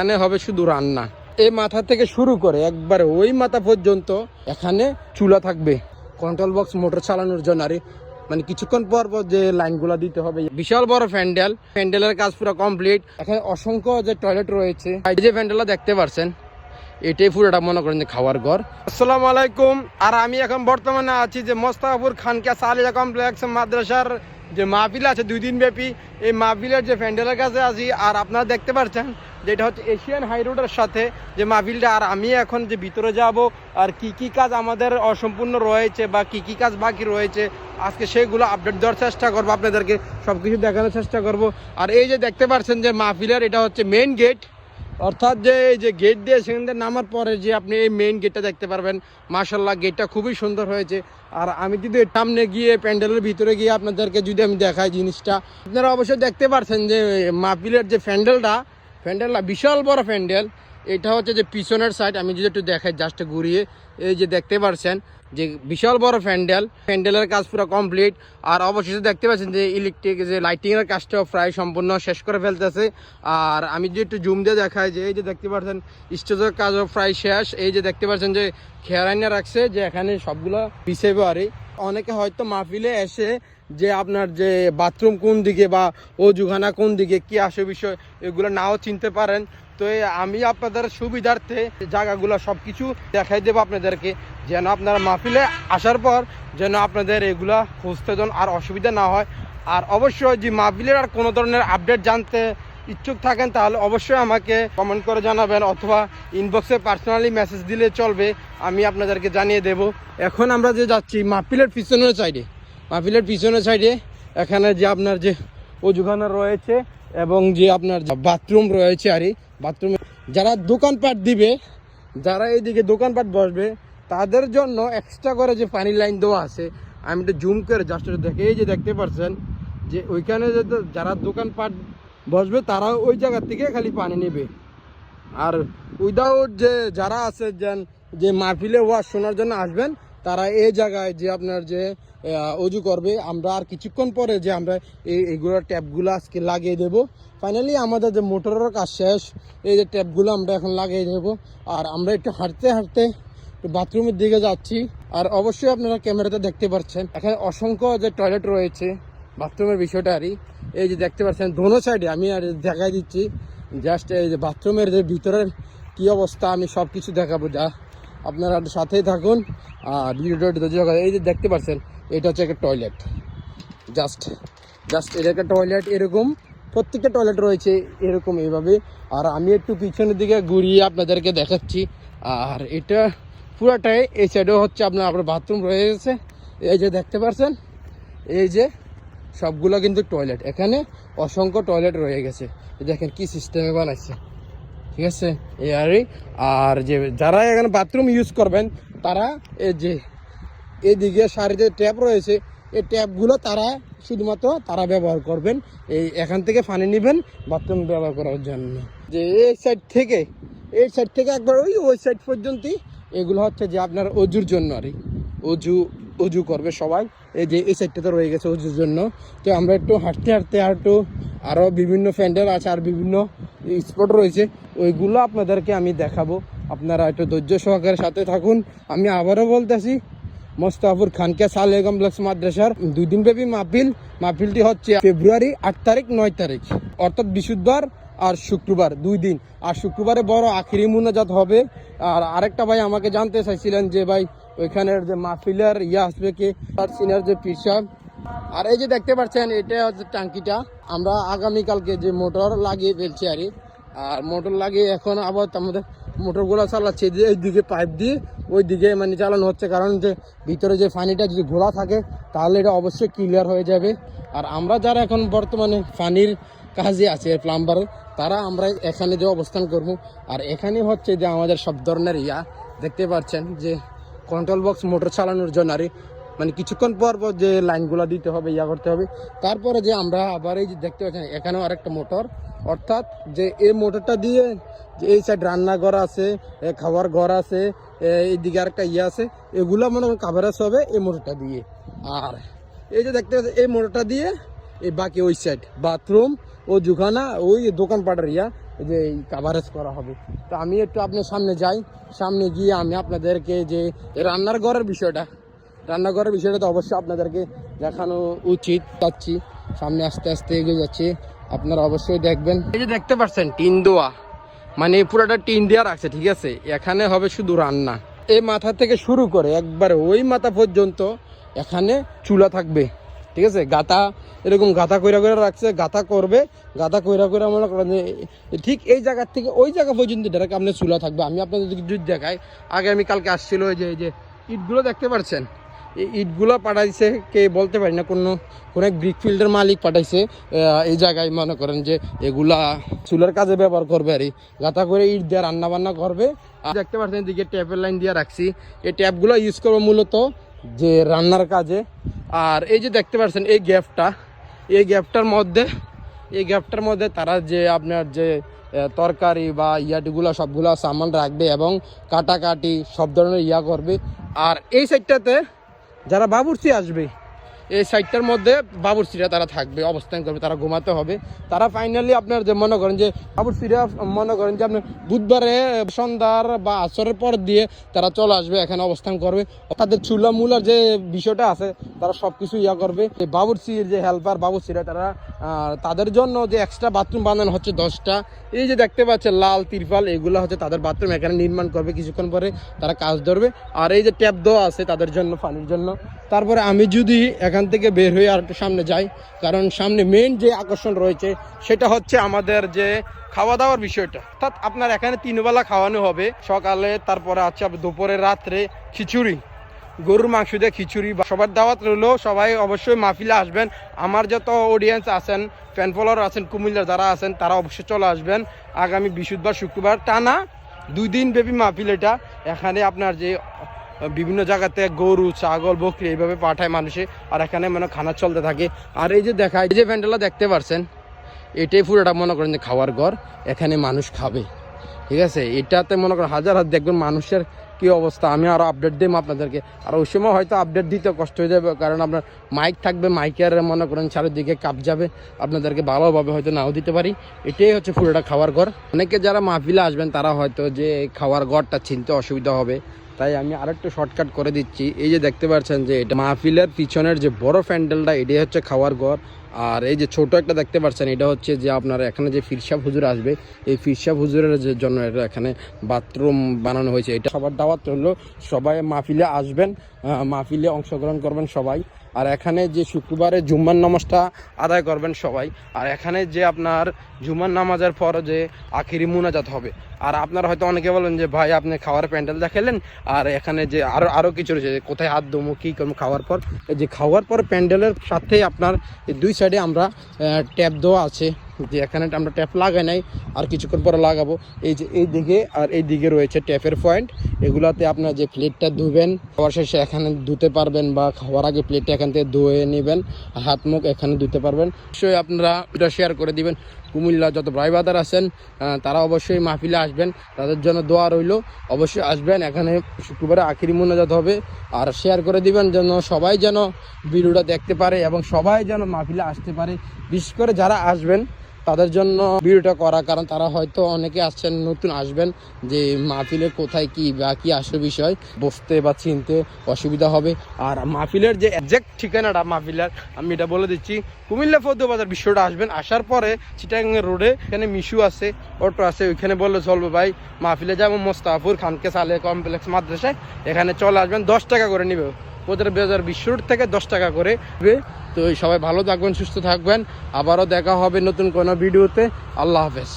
এখানে হবে শুধু রান্না। এই মাথা থেকে শুরু করে একবারে ওই মাথা পর্যন্ত এখানে চুলা থাকবে। কন্ট্রোল বক্স মোটর চালানোর জন্য। আর মানে কিছুক্ষণ পর পর যে লাইনগুলো দিতে হবে। বিশাল বড় প্যান্ডেল। প্যান্ডেলের কাজ পুরো কমপ্লিট এখানে অসংখ্য যে টয়লেট রয়েছে যে প্যান্ডেলটা দেখতে পারছেন, এটাই পুরোটা মনে করেন যে খাওয়ার ঘর। আসসালামু আলাইকুম। আর আমি এখন বর্তমানে আছি যে মোস্তাফুর খানকা সালিয়া কমপ্লেক্স মাদ্রাসার যে মাহফিল আছে, দুই দিন ব্যাপী। এই মাহফিলের যে প্যান্ডেলের কাছে আছি, আর আপনারা দেখতে পাচ্ছেন যেটা হচ্ছে এশিয়ান হাই রোডের সাথে যে মাহফিলটা, আর আমি এখন যে ভিতরে যাব, আর কি কি কাজ আমাদের অসম্পূর্ণ রয়েছে বা কি কি কাজ বাকি রয়েছে, আজকে সেগুলো আপডেট দেওয়ার চেষ্টা করব, আপনাদেরকে সব কিছু দেখানোর চেষ্টা করব। আর এই যে দেখতে পাচ্ছেন যে মাহফিলের, এটা হচ্ছে মেন গেট অর্থাৎ যে এই যে গেট দিয়ে সেখান থেকে নামার পরে যে আপনি এই মেইন গেটটা দেখতে পারবেন মার্শাল্লাহ গেটটা খুবই সুন্দর হয়েছে। আর আমি এর সামনে গিয়ে প্যান্ডেলের ভিতরে গিয়ে আপনাদেরকে যদি আমি দেখাই জিনিসটা, আপনারা অবশ্যই দেখতে পারছেন যে মাপিলের যে প্যান্ডেলটা প্যান্ডেলটা বিশাল বড় প্যান্ডেল। এটা হচ্ছে যে পিছনের সাইড আমি যদি একটু দেখাই জাস্ট ঘুরিয়ে, এই যে দেখতে পারছেন যে বিশাল বড় প্যান্ডেল, প্যান্ডেলের কাজ পুরো কমপ্লিট আর অবশেষে দেখতে পাচ্ছেন যে ইলেকট্রিক যে লাইটিং এর কাজটাও প্রায় সম্পূর্ণ শেষ করে ফেলতেছে। আর আমি যদি একটু জুম দিয়ে দেখাই যে, এই যে দেখতে পাচ্ছেন, স্টেজের কাজও প্রায় শেষ, এই যে দেখতে পাচ্ছেন যে খেয়ারাইনা রাখছে যে এখানে সবগুলো পিছিয়ে আরে অনেকে হয়তো মাহফিলে এসে যে আপনার যে বাথরুম কোন দিকে বা ও অজুখানা কোন দিকে, কি আসে বিষয়, এগুলো নাও চিনতে পারেন। তো আমি আপনাদের সুবিধার্থে জায়গাগুলো সব কিছু দেখাই দেবো আপনাদেরকে, যেন আপনারা মাহফিলে আসার পর যেন আপনাদের এগুলা খুঁজতে যেন আর অসুবিধা না হয়। আর অবশ্যই যে মাহফিলের আর কোনো ধরনের আপডেট জানতে ইচ্ছুক থাকেন, তাহলে অবশ্যই আমাকে কমেন্ট করে জানাবেন অথবা ইনবক্সে পার্সোনালি মেসেজ দিলে চলবে, আমি আপনাদেরকে জানিয়ে দেব। এখন আমরা যে যাচ্ছি মাহফিলের পিছনের সাইডে মাহফিলের পিছনের সাইডে এখানে যে আপনার যে অজুখানা রয়েছে এবং যে আপনার বাথরুম রয়েছে, আর বাথরুমে যারা দোকানপাট দিবে, যারা এইদিকে দোকানপাট বসবে, তাদের জন্য এক্সট্রা করে যে পানি লাইন দেওয়া আছে, আমি একটু জুম করে জাস্ট দেখে, এই যে দেখতে পাচ্ছেন যে ওইখানে যে যারা দোকানপাট বসবে তারা ওই জায়গার থেকে খালি পানি নেবে। আর উইদাউট যে যারা আছে যে মাহফিলে ওয়াজ শোনার জন্য আসবেন তারা এই জায়গায় যে আপনার যে অজু করবে, আমরা আর কিছুক্ষণ পরে যে আমরা এই এইগুলো ট্যাপগুলো আজকে লাগিয়ে দেব। ফাইনালি আমাদের যে মোটরের কাজ শেষ, এই যে ট্যাপগুলো আমরা এখন লাগিয়ে দেব। আর আমরা একটু হাঁটতে হাঁটতে বাথরুমের দিকে যাচ্ছি। আর অবশ্যই আপনারা ক্যামেরাতে দেখতে পাচ্ছেন, এখানে অসংখ্য যে টয়লেট রয়েছে, বাথরুমের বিষয়টা আরই এই যে দেখতে পাচ্ছেন, দোনো সাইডে আমি আর দেখাই দিচ্ছি। জাস্ট এই যে বাথরুমের যে ভিতরের কি অবস্থা, আমি সব কিছু দেখাবো, যা আপনারা সাথেই থাকুন। আর ভিডিওটা এই যে দেখতে পাচ্ছেন, এটা হচ্ছে একটা টয়লেট জাস্ট জাস্ট এটা একটা টয়লেট এরকম প্রত্যেকটা টয়লেট রয়েছে এরকম এইভাবে। আর আমি একটু পিছনের দিকে ঘুরিয়ে আপনাদেরকে দেখাচ্ছি। আর এটা পুরাটাই, এই সাইডেও হচ্ছে আপনার আপনার বাথরুম রয়ে গেছে এই যে দেখতে পাচ্ছেন, এই যে সবগুলো কিন্তু টয়লেট এখানে অসংখ্য টয়লেট রয়ে গেছে। দেখেন কি সিস্টেমে বানাইছে। ঠিক আছে? এই আরই আর যে যারা এখানে বাথরুম ইউজ করবেন, তারা এই যে এদিকে সারিতে ট্যাপ রয়েছে, এই ট্যাপগুলো তারা শুধুমাত্র তারা ব্যবহার করবেন। এই এখান থেকে পানি নেবেন বাথরুম ব্যবহার করার জন্য। যে এই সাইড থেকে এই সাইড থেকে একবার ওই ওই সাইড পর্যন্তই এগুলো হচ্ছে যে আপনার অজুর জন্য আর অজু অজু করবে সবাই। এই যে এই সাইডটাতে রয়ে গেছে অজুর জন্য। তো আমরা একটু হাঁটতে হাঁটতে আর একটু আরও বিভিন্ন ফ্যান্ডেল আছে আর বিভিন্ন স্পট রয়েছে। ওইগুলো আপনাদেরকে আমি দেখাবো। আপনারা একটু ধৈর্য সহকারে সাথে থাকুন। আমি আবারও বলতেছি, মোস্তাফুর খানকে সালে কমপ্লেক্স মাদ্রাসার দুই দিন ব্যাপী মাহফিল। মাহফিলটি হচ্ছে ফেব্রুয়ারি আট তারিখ, নয় তারিখ। অর্থাৎ বৃহস্পতিবার আর শুক্রবার, দুই দিন। আর শুক্রবারে বড় আখিরি মুনাজাত হবে। আর আরেকটা ভাই আমাকে জানতে চাইছিলেন যে ভাই ওইখানের যে মাহফিলের ইয়ে আসবে কি, তার সিনিয়র যে পিসাব। আর এই যে দেখতে পাচ্ছেন, এটা হচ্ছে ট্যাঙ্কিটা। আমরা আগামীকালকে যে মোটর লাগিয়ে ফেলছি আর আর মোটর লাগিয়ে এখন আবার আমাদের মোটরগুলো চালাচ্ছে, যে এই দিকে পাইপ দিয়ে ওই দিকে মানে চালানো হচ্ছে। কারণ যে ভিতরে যে পানিটা যদি ঘোলা থাকে, তাহলে এটা অবশ্যই ক্লিয়ার হয়ে যাবে। আর আমরা যারা এখন বর্তমানে পানির কাজে আছে প্লাম্বার তারা আমরা এখানে যে অবস্থান করব। আর এখানে হচ্ছে যে আমাদের সব ধরনের ইয়া, দেখতে পাচ্ছেন যে কন্ট্রোল বক্স মোটর চালানোর জন্য আর মানে কিছুক্ষণ পর পর যে লাইনগুলো দিতে হবে, ইয়া করতে হবে। তারপরে যে আমরা আবার এই যে দেখতে পাচ্ছি এখানেও আরেকটা মোটর অর্থাৎ যে এই মোটরটা দিয়ে যে এই সাইড রান্নাঘর আছে খাওয়ার ঘর আছে এইদিকে আরেকটা ইয়ে আছে, এগুলো মনে হয় কাভারেজ হবে এই মোটরটা দিয়ে। আর এই যে দেখতে পাচ্ছি এই মোটরটা দিয়ে এই বাকি ওই সাইড বাথরুম ও জুখানা ওই দোকানপাটের ইয়া যে কাভারেজ করা হবে। তো আমি একটু আপনার সামনে যাই। সামনে গিয়ে আমি আপনাদেরকে যে রান্নার ঘরের বিষয়টা রান্নাঘরের বিষয়টা তো অবশ্যই আপনাদেরকে দেখানো উচিত, পাচ্ছি। সামনে আস্তে আস্তে এগিয়ে যাচ্ছি। আপনারা অবশ্যই দেখবেন। এই যে দেখতে পাচ্ছেন, টিন দেওয়া। মানে পুরোটা টিন দেওয়া রাখছে, ঠিক আছে? এখানে হবে শুধু রান্না। এই মাথা থেকে শুরু করে একবারে ওই মাথা পর্যন্ত এখানে চুলা থাকবে। ঠিক আছে? গাতা এরকম গাতা কইরা কইরা রাখছে গাতা করবে গাতা কইরা কইরা মনে করেন ঠিক এই জায়গার থেকে ওই জায়গা পর্যন্ত ডাইরেক্ট আপনার চুলা থাকবে। আমি আপনাদের যদি দেখাই, আগে আমি কালকে আসছিল যে, এই যে ইটগুলো দেখতে পাচ্ছেন এই ইটগুলো পাঠাইছে কে বলতে পারি না, কোনো কোনো এক ব্রিক ফিল্ডের মালিক পাঠাইছে এই জায়গায় মনে করেন যে এগুলা চুলার কাজে ব্যবহার করবে আর গাঁথা করে ইট দিয়ে রান্না বান্না করবে। আর দেখতে পাচ্ছেন এদিকে ট্যাপের লাইন দিয়ে রাখছি। এই ট্যাপগুলো ইউজ করব মূলত যে রান্নার কাজে। আর এই যে দেখতে পাচ্ছেন, এই গ্যাপটা, এই গ্যাপটার মধ্যে, এই গ্যাপটার মধ্যে তারা যে আপনার যে তরকারি বা ইয়াটিগুলো সবগুলো সামান রাখবে এবং কাটাকাটি সব ধরনের ইয়া করবে। আর এই সাইডটাতে যারা বাবুর্চি আসবে, এই সাইডটার মধ্যে বাবুর্চিরা তারা থাকবে, অবস্থান করবে, তারা ঘুমাতে হবে। তারা ফাইনালি আপনার যে মনে করেন যে, বাবুর্চিরা মনে করেন যে আপনার বুধবারে সন্ধ্যার বা আসরের পর দিয়ে তারা চলে আসবে, এখানে অবস্থান করবে। তাদের চুলা মুলার যে বিষয়টা আছে তারা সব কিছু ইয়া করবে। বাবুর্চির যে হেল্পার বাবুর্চিরা তারা তাদের জন্য যে এক্সট্রা বাথরুম বানানো হচ্ছে দশটা, এই যে দেখতে পাচ্ছেন লাল তিরপাল, এগুলো হচ্ছে তাদের বাথরুম এখানে নির্মাণ করবে কিছুক্ষণ পরে, তারা কাজ ধরবে। আর এই যে ট্যাপ দেওয়া আছে তাদের জন্য, পানির জন্য। তারপরে আমি যদি এখান থেকে বের হয়ে আর একটু সামনে যাই, কারণ সামনে মেন যে আকর্ষণ রয়েছে, সেটা হচ্ছে আমাদের যে খাওয়া দাওয়ার বিষয়টা। অর্থাৎ আপনার এখানে তিনবেলা খাওয়ানো হবে, সকালে, তারপরে আছে দুপুরে, রাত্রে খিচুড়ি। গরুর মাংস দিয়ে খিচুড়ি সবার দাওয়াত রইল। সবাই অবশ্যই মাহফিলে আসবেন। আমার যত অডিয়েন্স আছেন ফ্যান ফলোয়ার আছেন, কুমিল্লার যারা আছেন, তারা অবশ্যই চলে আসবেন। আগামী বৃহস্পতিবার, শুক্রবার, টানা দুই দিন ব্যাপী মাহফিল এটা। এখানে আপনার যে, বিভিন্ন জায়গাতে গরু, ছাগল, বকরি এইভাবে পাঠায় মানুষে, আর এখানে মানে খানা চলতে থাকে। আর এই যে দেখা এই যে প্যান্ডেলটা দেখতে পারছেন, এটাই পুরোটা মনে করেন যে খাওয়ার ঘর। এখানে মানুষ খাবে। ঠিক আছে? এটাতে মনে করেন হাজার হাজার দেখবেন মানুষের কি অবস্থা? আমি আরও আপডেট দিই আপনাদেরকে। আর ওই সময় হয়তো আপডেট দিতে কষ্ট হয়ে যাবে, কারণ আপনার মাইক থাকবে মাইকের মনে করেন চারিদিকে কাপ যাবে। আপনাদেরকে ভালোভাবে হয়তো নাও দিতে পারি। এটাই হচ্ছে পুরোটা খাওয়ার ঘর। অনেকে যারা মাহফিলে আসবেন, তারা হয়তো যে খাওয়ার ঘরটা চিনতে অসুবিধা হবে। তাই আমি আরেকটু শর্টকাট করে দিচ্ছি। এই যে দেখতে পাচ্ছেন যে এটা মাহফিলের পিছনের যে বড় প্যান্ডেলটা, এটাই হচ্ছে খাওয়ার ঘর। আর এই যে ছোট একটা দেখতে পাচ্ছেন, এটা হচ্ছে যে আপনার এখানে যে ফিরসাব হুজুর আসবে, এই ফিরসাব হুজুরের জন্য এটা এখানে বাথরুম বানানো হয়েছে। এটা সবার দাওয়াত হলো, সবাই মাহফিলে আসবেন মাহফিলে অংশগ্রহণ করবেন সবাই। আর এখানে যে শুক্রবারে জুম্মার নামাজটা আদায় করবেন সবাই, আর এখানে যে আপনার জুম্মার নামাজের পর যে আখিরি মুনাজাত হবে, আর আপনারা হয়তো অনেকে বলেন যে, ভাই, আপনি খাওয়ার প্যান্ডেল দেখালেন, আর এখানে যে আরও আরও কিছু রয়েছে কোথায় হাত দমো কী করব খাওয়ার পর? যে খাওয়ার পর প্যান্ডেলের সাথে আপনার দুই সাইডে আমরা ট্যাপ দেওয়া আছে। যে এখানে আমরা ট্যাপ লাগাই নাই, আর কিছুক্ষণ পরে লাগাবো। এই যে এই দিকে আর এই দিকে রয়েছে ট্যাপের পয়েন্ট। এগুলাতে আপনার যে প্লেটটা ধুবেন, খাওয়ার শেষে এখানে ধুতে পারবেন বা খাওয়ার আগে প্লেটটা এখান থেকে ধুয়ে নেবেন হাত মুখ এখানে ধুতে পারবেন। অবশ্যই আপনারা এটা শেয়ার করে দিবেন। কুমিল্লা যত ভাই বাদার আছেন তারা অবশ্যই মাহফিলে আসবেন। তাদের জন্য দোয়া রইল। অবশ্যই আসবেন। এখানে শুক্রবারে আখিরি মোনাজাত হবে। আর শেয়ার করে দিবেন যেন সবাই যেন ভিডিওটা দেখতে পারে এবং সবাই যেন মাহফিলে আসতে পারে। বিশেষ করে যারা আসবেন তাদের জন্য ভিডিওটা করা কারণ তারা হয়তো অনেকে আসছেন, নতুন আসবেন যে মাহফিলে কোথায় কি বা কি আসল বিষয়, বসতে বা চিনতে অসুবিধা হবে। আর মাহফিলের যে একজ্যাক্ট ঠিকানাটা মাহফিলের, আমি এটা বলে দিচ্ছি, কুমিল্লা ফদ্দ বাজার বিশ্বটা আসবেন, আসার পরে চিটাং রোডে এখানে মিশু আছে, অটো আছে, ওইখানে বললে চলবে ভাই, মাহফিলে যাব মোস্তাফুর খানকে সালে কমপ্লেক্স মাদ্রাসায়, এখানে চলে আসবেন, দশ টাকা করে নিবে। ওদের হাজার রোড থেকে দশ টাকা করে। তো সবাই ভালো থাকবেন, সুস্থ থাকবেন। আবারও দেখা হবে নতুন কোনো ভিডিওতে। আল্লাহ হাফেজ।